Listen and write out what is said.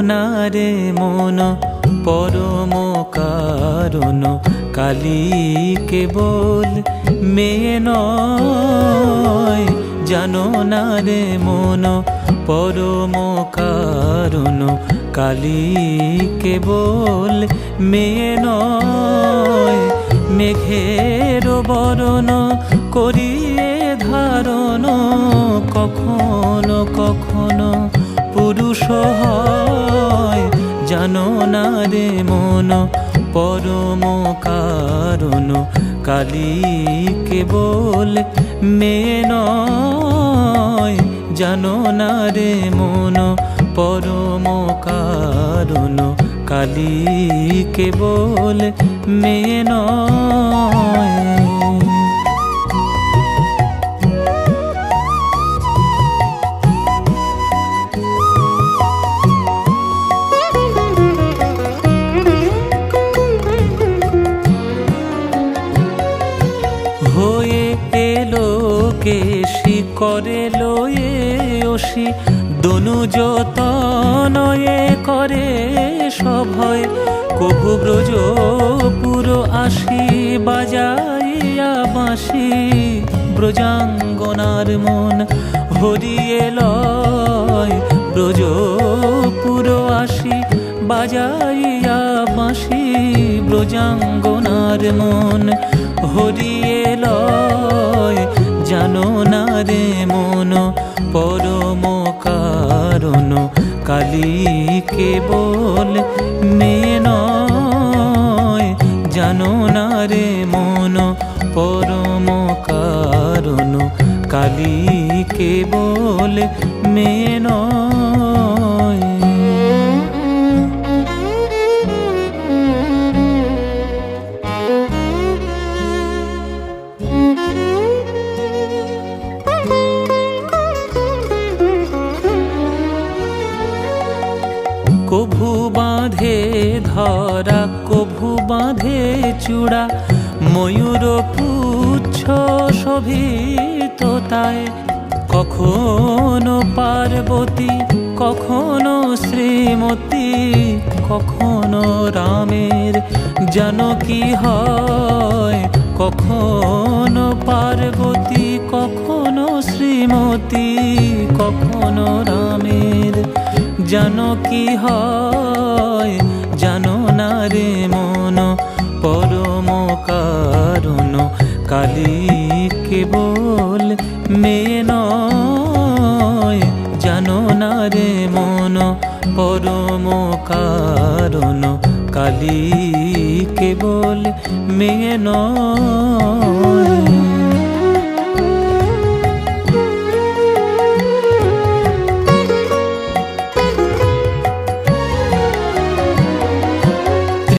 নারে মন, পরম কারণ, কালীকে বল মেয়ে নয় জানো নারে মন, পরম কারণ, কালীকে বল মেয়ে নয় মেঘের বরণ করিয়ে ধারণ, কখনো কখনো পুরুষ হয়। জানো না রে মন, পরম কারণ, কালীকে বল মেয়ে নয় জানো না রে মন, পরম কারণ, কালীকে বল মেয়ে নয় করে লয়ে দনু যতনয়ে করে সভয়। কভু ব্রজ পুরো আসি, বাজাইয়া বাঁশি। ব্রজাঙ্গনার মন হরিয়ে লয়, ব্রজ পুরো আসি, বাজাইয়া বাঁশি। ব্রজাঙ্গনার মন হরিয়ে লয় জানো না রে মন, পরম কারণ। কালী কেবল মেয়ে জানো না রে মন, পরম কারণ। কালী কেবল মেয়ে কভু বাঁধে ধরা, কভু বাঁধে চূড়া। ময়ূর পুচ্ছ শোভিত তাই কখনো পার্বতী, কখনো শ্রীমতী, কখনো রামের জানকী হয়। কখনো পার্বতী, কখনো শ্রীমতী, কখনো রামের জানো কি হয়? জানো না রে মন, পরম কারণ। কালী কেবল মেয়ে নয়। জানো না রে মন, পরম কারণ। কালী কেবল মেয়ে নয়।